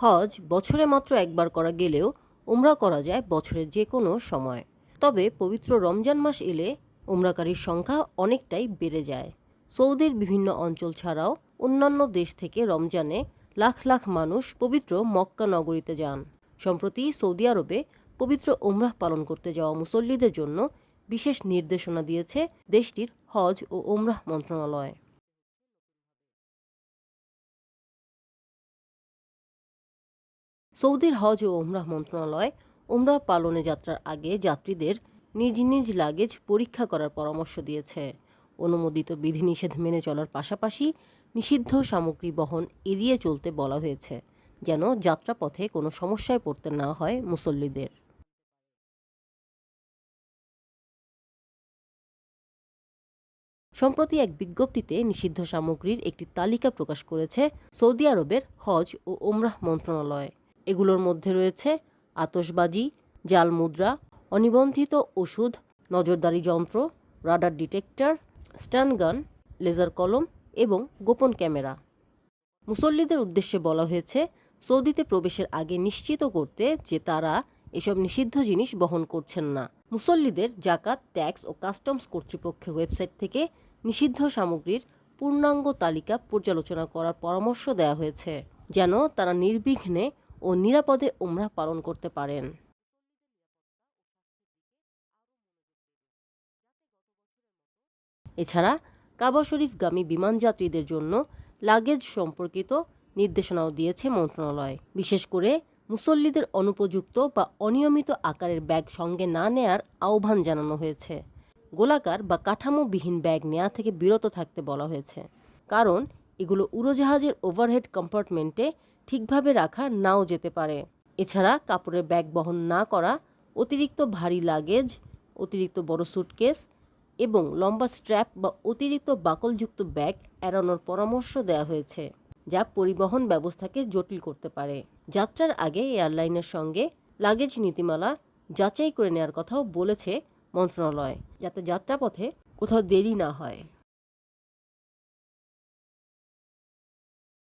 হজ বছরে মাত্র একবার করা গেলেও উমরা করা যায় বছরের যে কোনো সময়। তবে পবিত্র রমজান মাস এলে উমরাকারীর সংখ্যা অনেকটাই বেড়ে যায়। সৌদির বিভিন্ন অঞ্চল ছাড়াও অন্যান্য দেশ থেকে রমজানে লাখ লাখ মানুষ পবিত্র মক্কা নগরীতে যান। সম্প্রতি সৌদি আরবে পবিত্র ওমরাহ পালন করতে যাওয়া মুসল্লিদের জন্য বিশেষ নির্দেশনা দিয়েছে দেশটির হজ ও ওমরাহ মন্ত্রণালয়। সৌদির হজ ও ওমরাহ মন্ত্রণালয় ওমরাহ পালনে যাত্রার আগে যাত্রীদের নিজ নিজ লাগেজ পরীক্ষা করার পরামর্শ দিয়েছে। অনুমোদিত বিধিনিষেধ মেনে চলার পাশাপাশি নিষিদ্ধ সামগ্রী বহন এড়িয়ে চলতে বলা হয়েছে, যেন যাত্রাপথে কোনো সমস্যায় পড়তে না হয় মুসল্লিদের। সম্প্রতি এক বিজ্ঞপ্তিতে নিষিদ্ধ সামগ্রীর একটি তালিকা প্রকাশ করেছে সৌদি আরবের হজ ও ওমরাহ মন্ত্রণালয়। এগুলোর মধ্যে রয়েছে আতসবাজি জাল মুদ্রা অনিবন্ধিত ওষুধ, নজরদারি যন্ত্র, রাডার ডিটেক্টর স্টানগান লেজার কলম এবং গোপন ক্যামেরা। মুসল্লিদের উদ্দেশ্যে বলা হয়েছে, সৌদিতে প্রবেশের আগে নিশ্চিত করতে যে তারা এসব নিষিদ্ধ জিনিস বহন করছেন না। মুসল্লিদের জাকাত, ট্যাক্স ও কাস্টমস কর্তৃপক্ষের ওয়েবসাইট থেকে নিষিদ্ধ সামগ্রীর পূর্ণাঙ্গ তালিকা পর্যালোচনা করার পরামর্শ দেওয়া হয়েছে, যেন তারা নির্বিঘ্নে ও নিরাপদে উমরা পালন করতে পারেন। এছাড়া কাবা শরীফগামী বিমান যাত্রীদের জন্য লাগেজ সম্পর্কিত নির্দেশনাও দিয়েছে মন্ত্রণালয়। বিশেষ করে মুসল্লিদের অনুপযুক্ত বা অনিয়মিত আকারের ব্যাগ সঙ্গে না নেয়ার আহ্বান জানানো হয়েছে। গোলাকার বা কাঠামোবিহীন ব্যাগ নেওয়া থেকে বিরত থাকতে বলা হয়েছে। কারণ এগুলো উড়োজাহাজের ওভারহেড কম্পার্টমেন্টে ঠিকভাবে রাখা নাও যেতে পারে। এছাড়া কাপড়ের ব্যাগ বহন না করা, অতিরিক্ত ভারী লাগেজ, অতিরিক্ত বড় সুটকেস এবং লম্বা স্ট্র্যাপ বা অতিরিক্ত বাকলযুক্ত ব্যাগ এড়ানোর পরামর্শ দেওয়া হয়েছে, যা পরিবহন ব্যবস্থাকে জটিল করতে পারে। যাত্রার আগে এয়ারলাইনের সঙ্গে লাগেজ নীতিমালা যাচাই করে নেওয়ার কথাও বলেছে মন্ত্রণালয়, যাতে যাত্রাপথে কোথাও দেরি না হয়।